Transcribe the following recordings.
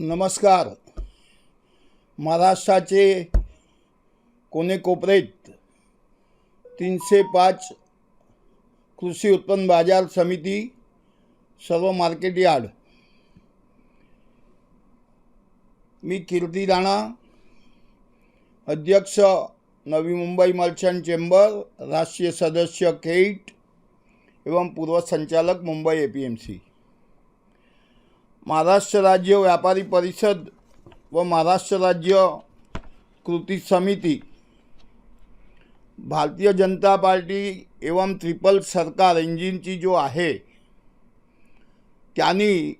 नमस्कार. महाराष्ट्राचे कोणे कोपरेत तीनशे पाच कृषी उत्पन्न बाजार समिती सर्व मार्केट यार्ड. मी कीर्ती राणा अध्यक्ष नवी मुंबई मर्चंट चेंबर राष्ट्रीय सदस्य केट एवं पूर्व संचालक Mumbai A P M C Maharashtra राज्य व्यापारी परिषद व महाराष्ट्र राज्य कृती समिती. भारतीय जनता पार्टी एवं ट्रिपल सरकार इंजिनची जो आहे त्यांनी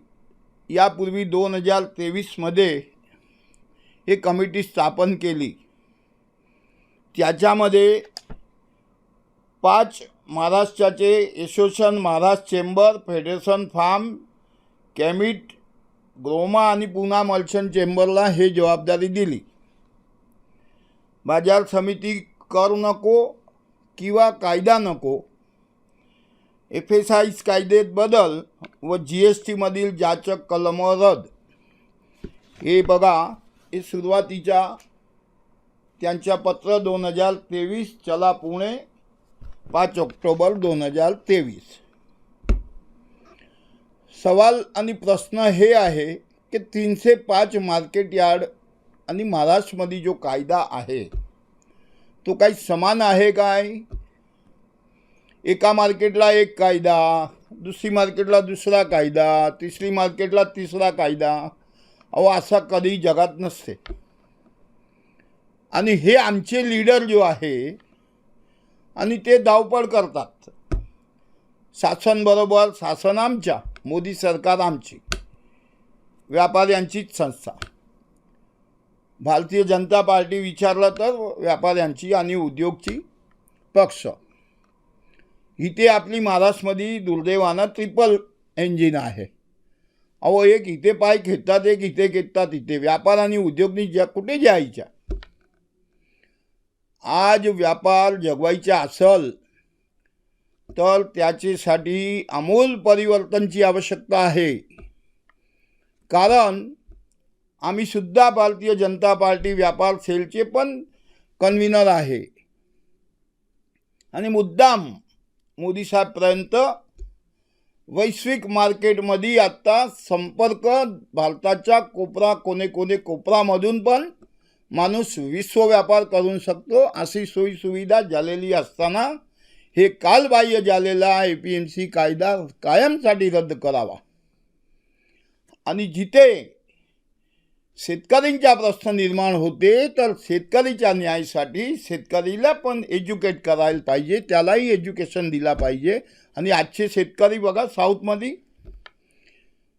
यापूर्वी दोन हजार तेवीसमध्ये हे कमिटी स्थापन केली. त्याच्यामध्ये पाच महाराष्ट्राचे एसोसिएशन महाराष्ट्र चेंबर फेडरेशन फार्म कॅमिट ग्रोमा आणि पुना मर्चंट चेंबरला हे जबाबदारी दिली. बाजार समिती कर नको किंवा कायदा नको. एफ एस आयस कायद्यात बदल व जी एस टीमधील जाचक कलम रद हे बघा हे सुरुवातीच्या त्यांच्या पत्र दोन हजार तेवीस चला पुणे पाच ऑक्टोबर दोन हजार तेवीस. सवाल आणि प्रश्न हे आहे की तीनशे पाच मार्केट यार्ड आणि महाराष्ट्रमध्ये जो कायदा आहे तो काही समान आहे काय? एका मार्केटला एक कायदा दुसरी मार्केटला दुसरा कायदा तिसरी मार्केटला तिसरा कायदा. अहो असा कधी जगात नसते. आणि हे आमचे लीडर जो आहे आणि ते धावपळ करतात. शासन बरोबर शासन आमच्या. मोदी सरकार आमची. व्यापाऱ्यांचीच संस्था. भारतीय जनता पार्टी विचारलं तर व्यापाऱ्यांची आणि उद्योगची पक्ष. इथे आपली महाराष्ट्रमध्ये दुर्दैवानं ट्रिपल इंजिन आहे. अहो एक इथे पाय खेचतात एक इथे खेचतात इथे व्यापार आणि उद्योगनी ज्या कुठे जायच्या आज व्यापार जगवायचा असल तर त्याच्यासाठी अमूल परिवर्तनची आवश्यकता आहे. कारण आम्ही सुद्धा भारतीय जनता पार्टी व्यापार सेलचे पण कन्व्हिनर आहे. आणि मुद्दाम मोदी साहेबपर्यंत वैश्विक मार्केटमध्ये आत्ता संपर्क भारताच्या कोपरा कोणे कोणे कोपरामधून पण माणूस विश्व व्यापार करू शकतो अशी सोयीसुविधा झालेली असताना हे कालबाह्य झालेला ए पी एम सी कायदा कायमसाठी रद्द करावा. आणि जिथे शेतकऱ्यांचा प्रश्न निर्माण होते तर शेतकरीच्या न्यायासाठी शेतकरीला पण एज्युकेट करायला पाहिजे. त्यालाही एज्युकेशन दिला पाहिजे. आणि आजचे शेतकरी बघा साऊथमध्ये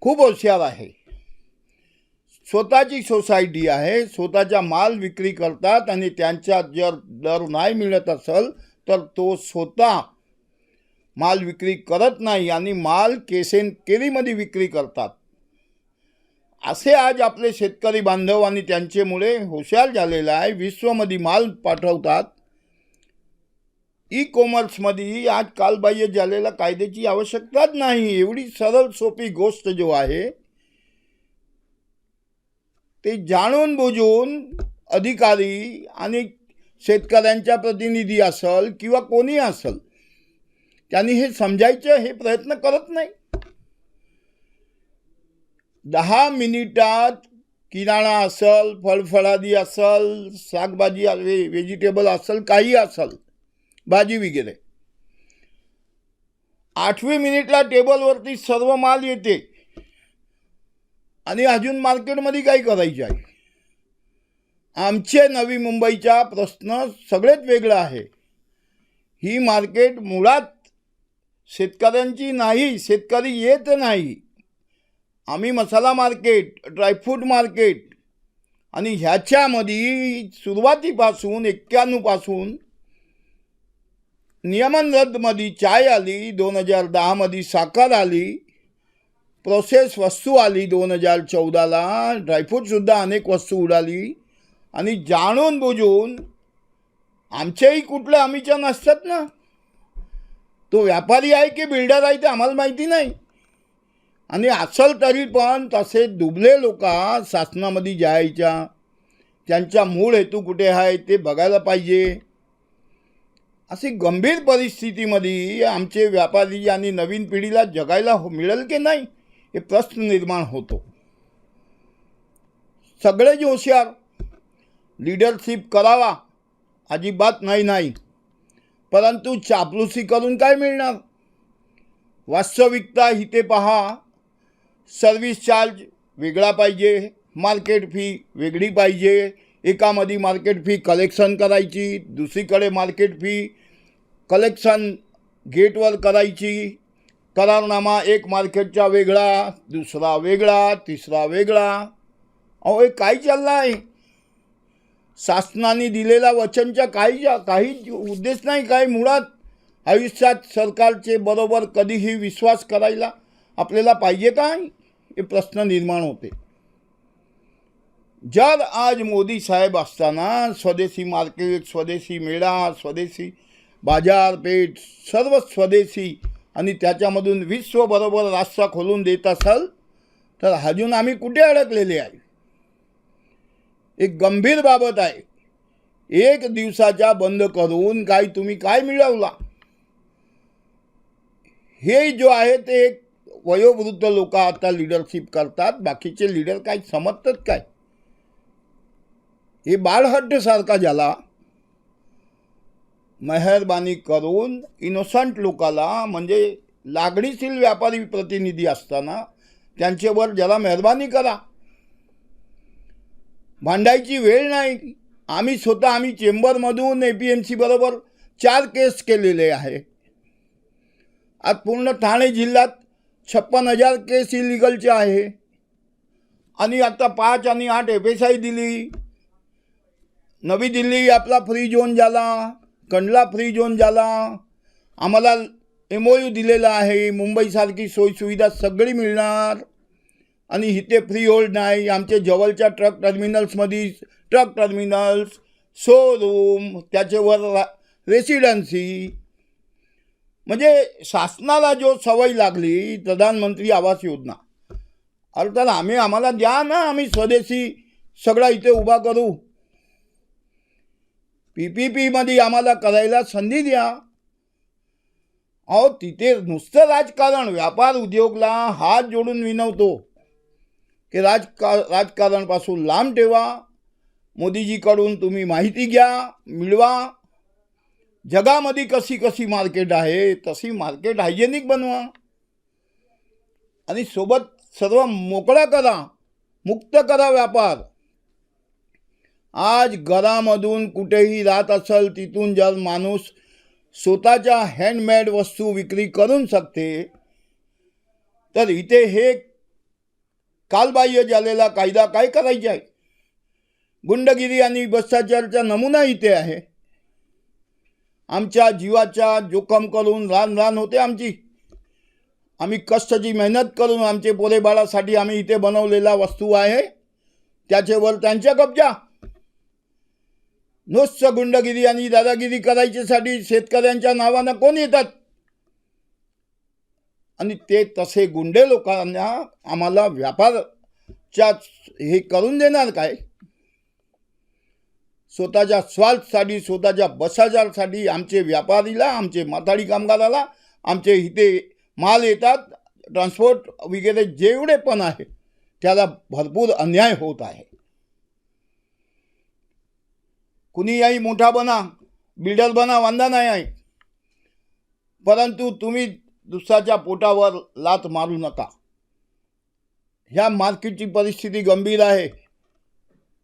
खूप हुशार आहे. स्वतःची सोसायटी आहे. स्वतःचा माल विक्री करतात आणि त्यांच्या जर दर नाही मिळत असेल तर तो स्वतः माल विक्री करत नाही आणि माल केसेन केरीमध्ये विक्री करतात. असे आज आपले शेतकरी बांधव आणि त्यांच्यामुळे हुशार झालेला आहे. विश्वमध्ये माल पाठवतात. ई कॉमर्समध्ये आज कालबाह्य झालेला कायद्याची आवश्यकताच नाही. एवढी सरळ सोपी गोष्ट जो आहे ते जाणून बुजून अधिकारी आणि शेतकऱ्यांच्या प्रतिनिधी असल किंवा कोणी असल त्यांनी हे समजायचं हे प्रयत्न करत नाही. दहा मिनिटात किराणा असल फळफळादी असल शाकभाजी वे व्हेजिटेबल असल काही असल भाजी वगैरे. आठवी मिनिटला टेबलवरती सर्व माल येते. आणि अजून मार्केटमध्ये काय करायचे आहे. आमचे नवी मुंबईचा प्रश्न सगळेच वेगळा आहे. ही मार्केट मुळात शेतकऱ्यांची नाही शेतकरी येत नाही. आम्ही मसाला मार्केट ड्रायफ्रूट मार्केट आणि ह्याच्यामध्ये सुरुवातीपासून एक्क्याण्णवपासून नियमन रद्दमध्ये चाय आली दोन हजार दहामध्ये साखर आली प्रोसेस वस्तू आली दोन हजार चौदाला ड्रायफ्रूटसुद्धा अनेक वस्तू उडाली. आणि जाणून बुजून आमच्याही कुठल्या आम्हीच्या नसतात ना? तो व्यापारी आहे की बिल्डर आहे ते आम्हाला माहिती नाही. आणि असल तरी पण तसे दुबले लोक शासनामध्ये जायच्या. त्यांचा मूळ हेतू कुठे आहे ते बघायला पाहिजे. अशी गंभीर परिस्थितीमध्ये आमचे व्यापारी आणि नवीन पिढीला जगायला हो- मिळेल की नाही हे प्रश्न निर्माण होतो. सगळेच होशियार लिडरशिप करावा. अजिबात नाही नाही. परंतु चापलुसी करून काय मिळणार? वास्तविकता इथे पहा. सर्व्हिस चार्ज वेगळा पाहिजे मार्केट फी वेगळी पाहिजे. एकामध्ये मार्केट फी कलेक्शन करायची दुसरीकडे मार्केट फी कलेक्शन गेटवर करायची. करारनामा एक मार्केटचा वेगळा दुसरा वेगळा तिसरा वेगळा. अहो हे काय चाललं आहे शासनाने दिलेला वचनच्या काही काही उद्देश नाही काय मुळात आयुष्यात सरकारचे बरोबर कधीही विश्वास करायला आपल्याला पाहिजे काय हे प्रश्न निर्माण होते. जर आज मोदी साहेब असताना स्वदेशी मार्केट स्वदेशी मेळा स्वदेशी बाजारपेठ सर्व स्वदेशी आणि त्याच्यामधून विश्वबरोबर रास्ता खोलून देत असाल तर अजून आम्ही कुठे अडकलेले आहे? एक गंभीर बाबत आहे. एक दिवसाच्या बंद करून काय तुम्ही काय मिळवला? हे जो आहे ते एक वयोवृद्ध लोक आता लिडरशिप करतात. बाकीचे लिडर काय समजतात काय? हे बाळहट्टसारखा झाला. मेहरबानी करून इनोसंट लोकाला म्हणजे लागणीशील व्यापारी प्रतिनिधी असताना त्यांच्यावर जरा मेहरबानी करा. भांडायची वेळ नाही. आम्ही स्वतः आम्ही चेंबरमधून ए पी एम सी बरोबर चार केस केलेले आहे. आज पूर्ण ठाणे जिल्ह्यात छप्पन हजार केस इलिगलचे आहे. आणि आता पाच आणि आठ एफ एस आय दिली. नवी दिल्ली आपला फ्री झोन झाला. कंडला फ्री झोन झाला. आम्हाला एम ओ यू दिलेला आहे. मुंबईसारखी सोयीसुविधा सगळी मिळणार. आणि इथे फ्री होल्ड नाही. आमच्या जवळच्या ट्रक टर्मिनल्समध्ये ट्रक टर्मिनल्स शोरूम त्याच्यावर रा म्हणजे शासनाला जो सवय लागली प्रधानमंत्री आवास योजना. अर्थात आम्ही आम्हाला द्या ना आम्ही स्वदेशी सगळा इथे उभा करू. पी पी पीमध्ये आम्हाला करायला संधी द्या. अहो तिथे नुसतं राजकारण व्यापार उद्योगला हात जोडून विनवतो. की राजका राजकारणपासून लांब ठेवा. मोदीजीकडून तुम्ही माहिती घ्या मिळवा. जगामध्ये कशी कशी मार्केट आहे तशी मार्केट हायजेनिक बनवा. आणि सोबत सर्व मोकळा करा मुक्त करा व्यापार. आज घरामधून कुठेही राहत असेल तिथून जर माणूस स्वतःच्या हँडमेड वस्तू विक्री करून शकते तर इथे हे कालबाह्य झालेला कायदा काय करायचा आहे? गुंडगिरी आणि भ्रष्टाचाराचा नमुना इथे आहे. आमच्या जीवाच्या जोखम करून रान रान होते आमची. आम्ही कष्टाची मेहनत करून आमचे पोरे बाळासाठी आम्ही इथे बनवलेला वस्तू आहे. त्याच्यावर त्यांच्या कब्जा. नुसतं गुंडगिरी आणि दादागिरी करायच्यासाठी शेतकऱ्यांच्या नावानं कोण येतात? आणि ते तसे गुंडे लोकांना आम्हाला व्यापारच्या हे करून देणार काय? स्वतःच्या स्वार्थसाठी स्वतःच्या बसाजारसाठी आमचे व्यापारीला आमचे माथाडी कामगाराला आमचे इथे माल येतात ट्रान्सपोर्ट वगैरे जेवढे पण आहे त्याला भरपूर अन्याय होत आहे. कुणीही मोठा बना बिल्डर बना वांदा नाही आहे. परंतु तुम्ही दुसऱ्याच्या पोटावर लात मारू नका. ह्या मार्केटची परिस्थिती गंभीर आहे.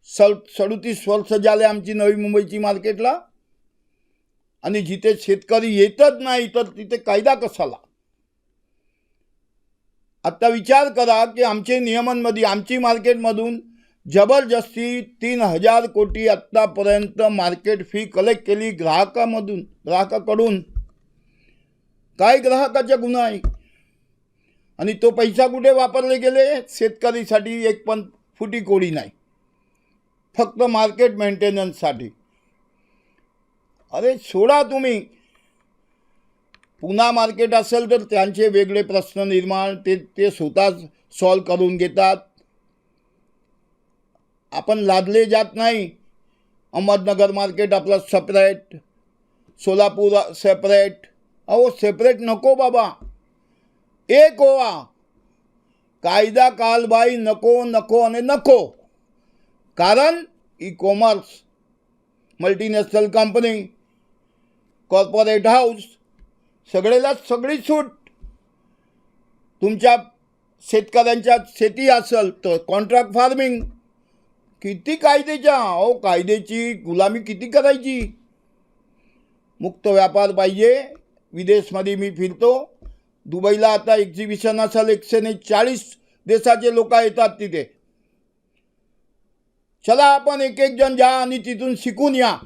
सल सदोतीस वर्ष झाले आमची नवी मुंबईची मार्केटला. आणि जिथे शेतकरी येतच नाही तर तिथे कायदा कसाला आत्ता विचार करा की आमचे नियमांमध्ये आमची मार्केटमधून जबरदस्ती तीन हजार कोटी आत्तापर्यंत मार्केट फी कलेक्ट केली ग्राहकामधून ग्राहकाकडून. काय ग्राहकाचा गुन्हा आहे? आणि तो पैसा कुठे वापरले गेले? शेतकरीसाठी एक पण फुटी कोडी नाही. फक्त मार्केट मेंटेनन्ससाठी अरे सोडा तुम्ही. पुन्हा मार्केट असेल तर त्यांचे वेगळे प्रश्न निर्माण ते ते स्वतःच सॉल्व करून घेतात. आपण लादले जात नाही. अहमदनगर मार्केट आपलं सेपरेट सोलापूर सेपरेट अहो सेपरेट नको बाबा. एक ओवा. कायदा कालबाई नको नको आणि नको. कारण e commerce multinational company corporate house सगळेला सगळी सूट. तुमच्या शेतकऱ्यांच्या शेती असेल तर कॉन्ट्रॅक्ट फार्मिंग किती कायद्याच्या अहो कायद्याची गुलामी किती करायची? मुक्त व्यापार पाहिजे. विदेशमध्ये मी फिरतो. दुबईला आता एक्झिबिशन असेल एकशे ने चाळीस देशाचे लोक येतात तिथे. चला आपण एक एक जण जा आणि तिथून शिकून या.